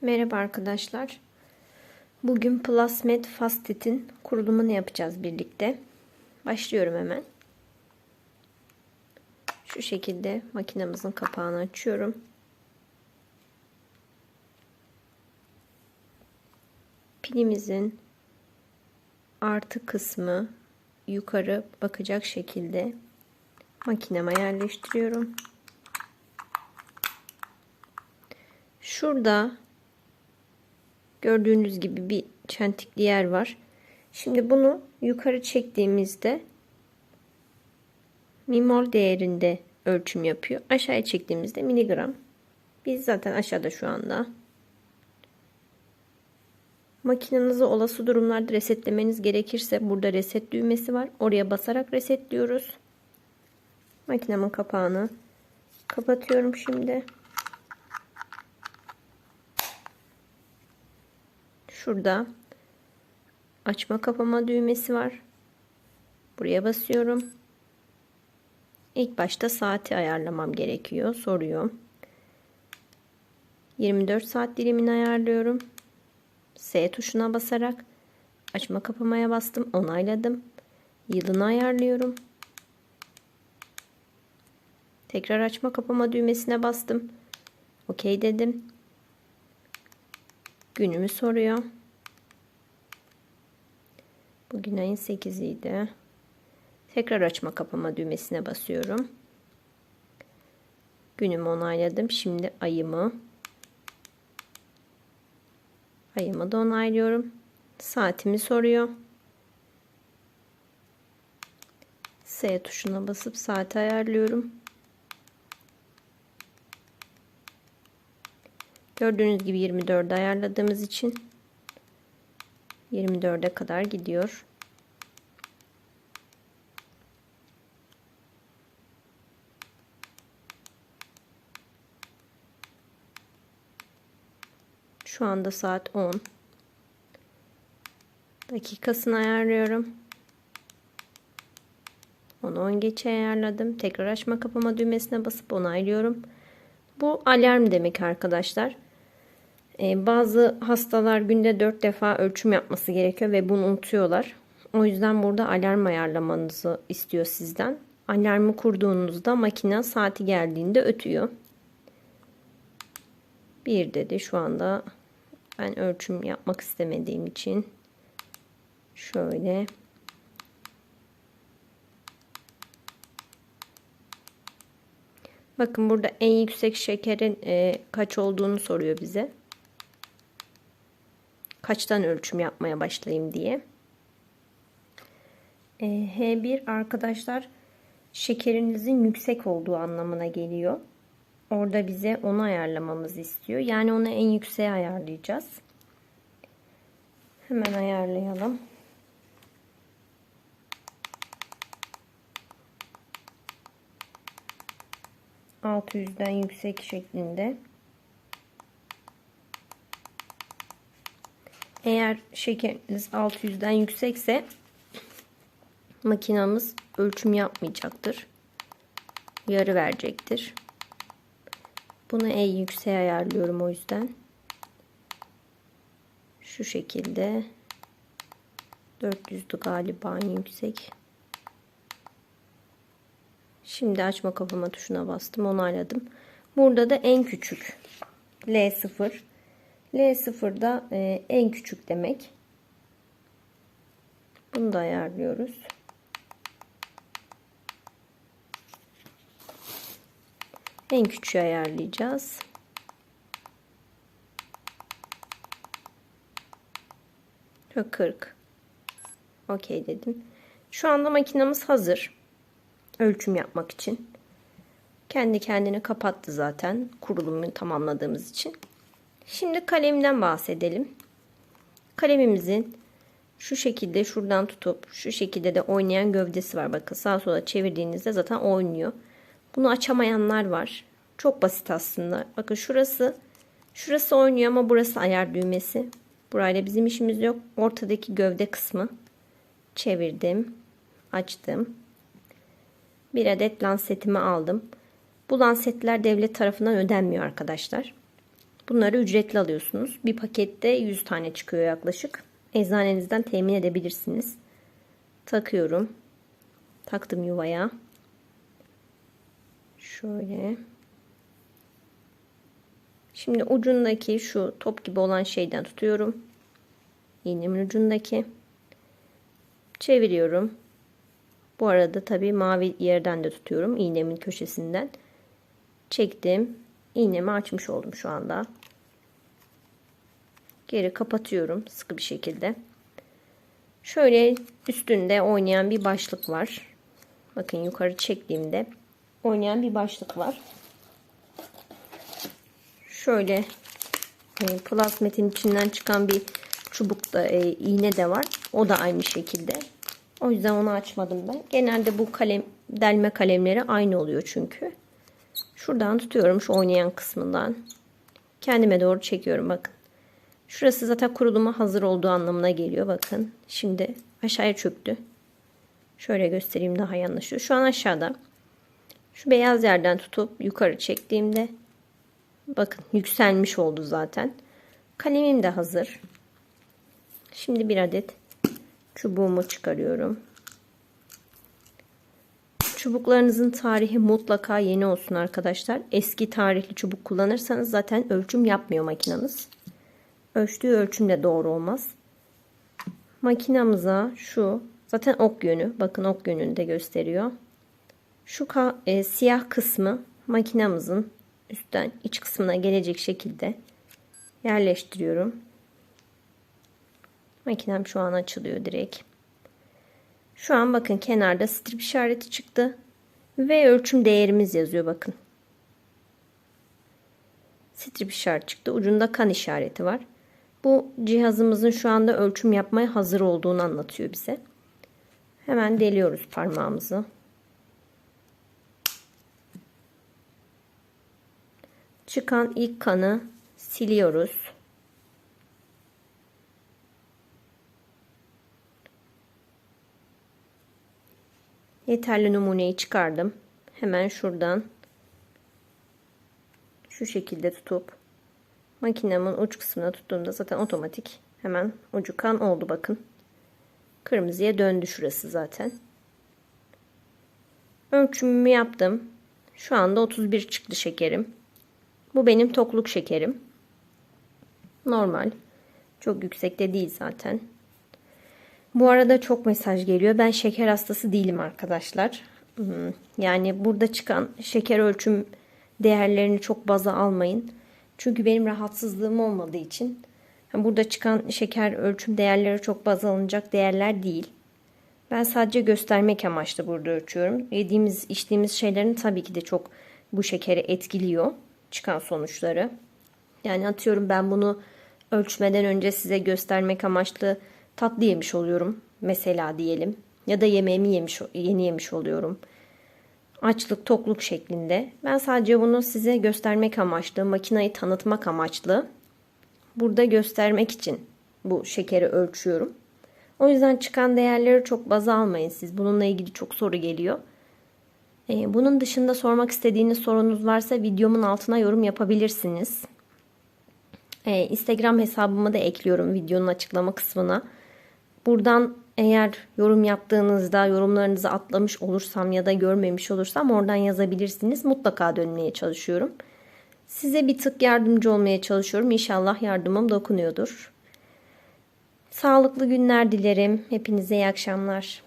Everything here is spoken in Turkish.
Merhaba arkadaşlar. Bugün Plasmed Fastit'in kurulumunu yapacağız birlikte. Başlıyorum hemen. Şu şekilde makinemizin kapağını açıyorum. Pilimizin artı kısmı yukarı bakacak şekilde makineme yerleştiriyorum. Şurada gördüğünüz gibi bir çentikli yer var. Şimdi bunu yukarı çektiğimizde mimol değerinde ölçüm yapıyor. Aşağıya çektiğimizde miligram. Biz zaten aşağıda şu anda. Makinenizi olası durumlarda resetlemeniz gerekirse burada reset düğmesi var. Oraya basarak resetliyoruz. Makinemin kapağını kapatıyorum şimdi. Şurada açma kapama düğmesi var. Buraya basıyorum. İlk başta saati ayarlamam gerekiyor. Soruyor. 24 saat dilimini ayarlıyorum. S tuşuna basarak açma kapamaya bastım. Onayladım. Yılını ayarlıyorum. Tekrar açma kapama düğmesine bastım. OK dedim. Günümü soruyor. Bugün ayın 8'iydi. Tekrar açma kapama düğmesine basıyorum. Günümü onayladım. Şimdi ayımı ayımı da onaylıyorum. Saatimi soruyor. S tuşuna basıp saati ayarlıyorum. Gördüğünüz gibi 24'e ayarladığımız için 24'e kadar gidiyor. Şu anda saat 10. Dakikasını ayarlıyorum. 10 10 geçe ayarladım. Tekrar açma kapama düğmesine basıp onaylıyorum. Bu alarm demek arkadaşlar. Ee, bazı hastalar günde 4 defa ölçüm yapması gerekiyor ve bunu unutuyorlar. O yüzden burada alarm ayarlamanızı istiyor sizden. Alarmı kurduğunuzda makine saati geldiğinde ötüyor. Bir dedi şu anda ben ölçüm yapmak istemediğim için şöyle Bakın burada en yüksek şekerin e, kaç olduğunu soruyor bize kaçtan ölçüm yapmaya başlayayım diye. E, H1 arkadaşlar şekerinizin yüksek olduğu anlamına geliyor. Orada bize onu ayarlamamızı istiyor. Yani onu en yükseğe ayarlayacağız. Hemen ayarlayalım. Altı yüzden yüksek şeklinde. Eğer şekeriniz 600'den yüksekse makinamız ölçüm yapmayacaktır. Yarı verecektir. Bunu en yükseğe ayarlıyorum o yüzden. Şu şekilde 400'dü galiba en yüksek. Şimdi açma kapama tuşuna bastım onayladım. Burada da en küçük L0 L0'da e, en küçük demek. Bunu da ayarlıyoruz. En küçüğü ayarlayacağız. Şu 40. Okey dedim. Şu anda makinamız hazır. Ölçüm yapmak için. Kendi kendini kapattı zaten kurulumunu tamamladığımız için. Şimdi kalemden bahsedelim. Kalemimizin şu şekilde şuradan tutup şu şekilde de oynayan gövdesi var. Bakın sağa sola çevirdiğinizde zaten oynuyor. Bunu açamayanlar var. Çok basit aslında. Bakın şurası şurası oynuyor ama burası ayar düğmesi. Burayla bizim işimiz yok. Ortadaki gövde kısmı çevirdim. Açtım. Bir adet lansetimi aldım. Bu lansetler devlet tarafından ödenmiyor arkadaşlar. Bunları ücretli alıyorsunuz. Bir pakette 100 tane çıkıyor yaklaşık. Eczanenizden temin edebilirsiniz. Takıyorum. Taktım yuvaya. Şöyle. Şimdi ucundaki şu top gibi olan şeyden tutuyorum. İğnemin ucundaki. Çeviriyorum. Bu arada tabii mavi yerden de tutuyorum. iğnemin köşesinden. Çektim. İğnemi açmış oldum şu anda. Geri kapatıyorum sıkı bir şekilde. Şöyle üstünde oynayan bir başlık var. Bakın yukarı çektiğimde oynayan bir başlık var. Şöyle e, plasmetin içinden çıkan bir çubuk da e, iğne de var. O da aynı şekilde. O yüzden onu açmadım ben. Genelde bu kalem delme kalemleri aynı oluyor çünkü. Şuradan tutuyorum şu oynayan kısmından. Kendime doğru çekiyorum bakın. Şurası zaten kuruluma hazır olduğu anlamına geliyor bakın. Şimdi aşağıya çöktü. Şöyle göstereyim daha iyi. Şu an aşağıda. Şu beyaz yerden tutup yukarı çektiğimde bakın yükselmiş oldu zaten. Kalemim de hazır. Şimdi bir adet çubuğumu çıkarıyorum. Çubuklarınızın tarihi mutlaka yeni olsun arkadaşlar. Eski tarihli çubuk kullanırsanız zaten ölçüm yapmıyor makinamız. Ölçtüğü ölçüm de doğru olmaz. Makinamıza şu zaten ok yönü bakın ok yönünde gösteriyor. Şu e, siyah kısmı makinamızın üstten iç kısmına gelecek şekilde yerleştiriyorum. Makinem şu an açılıyor direkt. Şu an bakın kenarda strip işareti çıktı. Ve ölçüm değerimiz yazıyor bakın. Strip işareti çıktı. Ucunda kan işareti var. Bu cihazımızın şu anda ölçüm yapmaya hazır olduğunu anlatıyor bize. Hemen deliyoruz parmağımızı. Çıkan ilk kanı siliyoruz. Yeterli numuneyi çıkardım. Hemen şuradan şu şekilde tutup makinemin uç kısmına tuttuğumda zaten otomatik hemen ucu kan oldu bakın. Kırmızıya döndü şurası zaten. Ölçümümü yaptım. Şu anda 31 çıktı şekerim. Bu benim tokluk şekerim. Normal. Çok yüksekte değil zaten. Bu arada çok mesaj geliyor. Ben şeker hastası değilim arkadaşlar. Hmm, yani burada çıkan şeker ölçüm değerlerini çok baza almayın. Çünkü benim rahatsızlığım olmadığı için burada çıkan şeker ölçüm değerleri çok baz alınacak değerler değil. Ben sadece göstermek amaçlı burada ölçüyorum. Yediğimiz, içtiğimiz şeylerin tabii ki de çok bu şekeri etkiliyor çıkan sonuçları. Yani atıyorum ben bunu ölçmeden önce size göstermek amaçlı tatlı yemiş oluyorum mesela diyelim ya da yemeğimi yemiş yeni yemiş oluyorum. Açlık, tokluk şeklinde. Ben sadece bunu size göstermek amaçlı, makinayı tanıtmak amaçlı burada göstermek için bu şekeri ölçüyorum. O yüzden çıkan değerleri çok baz almayın siz. Bununla ilgili çok soru geliyor. Ee, bunun dışında sormak istediğiniz sorunuz varsa videomun altına yorum yapabilirsiniz. Ee, Instagram hesabımı da ekliyorum videonun açıklama kısmına. Buradan eğer yorum yaptığınızda yorumlarınızı atlamış olursam ya da görmemiş olursam oradan yazabilirsiniz. Mutlaka dönmeye çalışıyorum. Size bir tık yardımcı olmaya çalışıyorum. İnşallah yardımım dokunuyordur. Sağlıklı günler dilerim. Hepinize iyi akşamlar.